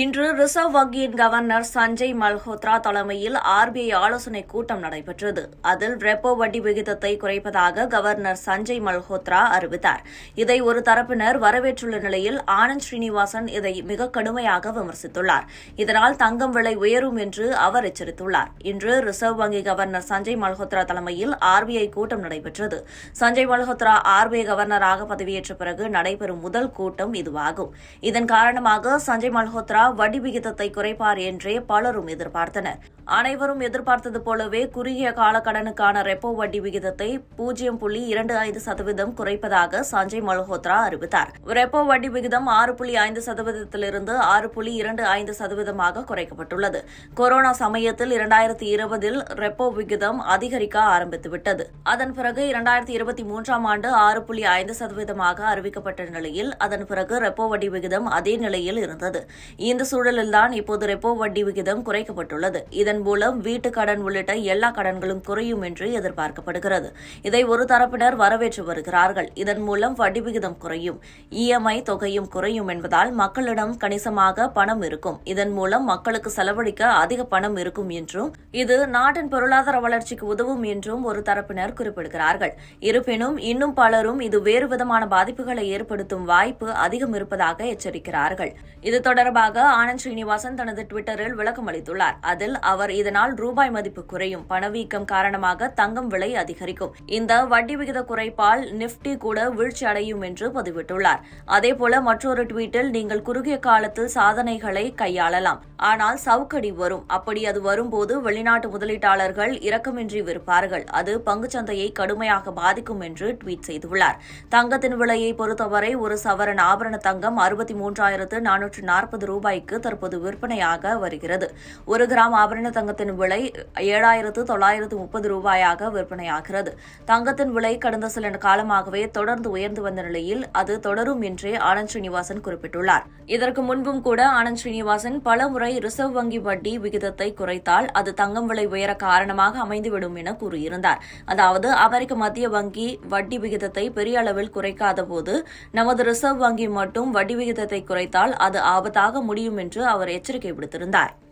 இன்று ரிசர்வ் வங்கியின் கவர்னர் சஞ்சய் மல்ஹோத்ரா தலைமையில் ஆர்பிஐ ஆலோசனைக் கூட்டம் நடைபெற்றது. அதில் ரெப்போ வட்டி விகிதத்தை குறைப்பதாக கவர்னர் சஞ்சய் மல்ஹோத்ரா அறிவித்தார். இதை ஒரு தரப்பினர் வரவேற்றுள்ள நிலையில் ஆனந்த் ஸ்ரீனிவாசன் இதை மிக கடுமையாக விமர்சித்துள்ளார். இதனால் தங்கம் விலை உயரும் என்று அவர் எச்சரித்துள்ளார். இன்று ரிசர்வ் வங்கி கவர்னர் சஞ்சய் மல்ஹோத்ரா தலைமையில் ஆர்பிஐ கூட்டம் நடைபெற்றது. சஞ்சய் மல்ஹோத்ரா ஆர்பிஐ கவர்னராக பதவியேற்ற பிறகு நடைபெறும் முதல் கூட்டம் இதுவாகும். இதன் காரணமாக சஞ்சய் மல்ஹோத்ரா வட்டி விகிதத்தை குறைப்பார் என்றே பலரும் எதிர்பார்த்தனர். அனைவரும் எதிர்பார்த்தது போலவே குறுகிய கால கடனுக்கான ரெப்போ வட்டி விகிதத்தை பூஜ்ஜியம் புள்ளி இரண்டு ஐந்து சதவீதம் குறைப்பதாக சஞ்சய் மல்ஹோத்ரா அறிவித்தார். ரெப்போ வட்டி விகிதம் ஆறு புள்ளி ஐந்து சதவீதத்திலிருந்து ஆறு புள்ளி இரண்டு ஐந்து சதவீதமாக குறைக்கப்பட்டுள்ளது. கொரோனா சமயத்தில் இரண்டாயிரத்தி இருபதில் ரெப்போ விகிதம் அதிகரிக்க ஆரம்பித்துவிட்டது. அதன் பிறகு இரண்டாயிரத்தி இருபத்தி மூன்றாம் ஆண்டு ஆறு புள்ளி ஐந்து சதவீதமாக அறிவிக்கப்பட்ட நிலையில் அதன் பிறகு ரெப்போ வட்டி விகிதம் அதே நிலையில் இருந்தது. இந்த சூழலில்தான் இப்போது ரெப்போ வட்டி விகிதம் குறைக்கப்பட்டுள்ளது. இதன் மூலம் வீட்டு கடன் உள்ளிட்ட எல்லா கடன்களும் குறையும் என்று எதிர்பார்க்கப்படுகிறது. இதை ஒரு தரப்பினர் வரவேற்று வருகிறார்கள். இதன் மூலம் வட்டி விகிதம் குறையும். இஎம்ஐ தொகையும் குறையும் என்பதால் மக்களிடம் கணிசமாக பணம் இருக்கும். இதன் மூலம் மக்களுக்கு செலவழிக்க அதிக பணம் இருக்கும் என்றும் இது நாட்டின் பொருளாதார வளர்ச்சிக்கு உதவும் என்றும் ஒரு தரப்பினர் குறிப்பிடுகிறார்கள். இருப்பினும் இன்னும் பலரும் இது வேறு விதமான பாதிப்புகளை ஏற்படுத்தும் வாய்ப்பு அதிகம் இருப்பதாக எச்சரிக்கிறார்கள். இது தொடர்பாக ஆனந்த் ஸ்ரீனிவாசன் தனது டுவிட்டரில் விளக்கம் அளித்துள்ளார். அதில் அவர் இதனால் ரூபாய் மதிப்பு குறையும் பணவீக்கம் காரணமாக தங்கம் விலை அதிகரிக்கும். இந்த வட்டி விகித குறைப்பால் நிப்டி கூட வீழ்ச்சி அடையும் என்று பதிவிட்டுள்ளார். அதேபோல மற்றொரு ட்வீட்டில் நீங்கள் குறுகிய காலத்தில் சாதனைகளை கையாளலாம். ஆனால் சவுக்கடி வரும். அப்படி அது வரும்போது வெளிநாட்டு முதலீட்டாளர்கள் இரக்கமின்றி விற்பார்கள். அது பங்குச்சந்தையை கடுமையாக பாதிக்கும் என்று ட்வீட் செய்துள்ளார். தங்கத்தின் விலையை பொறுத்தவரை ஒரு சவரன் ஆபரண தங்கம் அறுபத்தி மூன்றாயிரத்து நானூற்று நாற்பது ரூபாய் ரூபாய்க்கு தற்போது விற்பனையாக வருகிறது. ஒரு கிராம் ஆபரண தங்கத்தின் விலை ஏழாயிரத்து தொள்ளாயிரத்து முப்பது ரூபாயாக விற்பனையாகிறது. தங்கத்தின் விலை கடந்த சில காலமாகவே தொடர்ந்து உயர்ந்து வந்த நிலையில் அது தொடரும் என்றே ஆனந்த் ஸ்ரீனிவாசன் குறிப்பிட்டுள்ளார். இதற்கு முன்பும் கூட ஆனந்த் ஸ்ரீனிவாசன் பல முறை ரிசர்வ் வங்கி வட்டி விகிதத்தை குறைத்தால் அது தங்கம் விலை உயர காரணமாக அமைந்துவிடும் என கூறியிருந்தார். அதாவது அமெரிக்க மத்திய வங்கி வட்டி விகிதத்தை பெரிய அளவில் குறைக்காத போது நமது ரிசர்வ் வங்கி மட்டும் வட்டி விகிதத்தை குறைத்தால் அது ஆபத்தாக முடியும் என்று அவர் எச்சரிக்கை விடுத்திருந்தார்.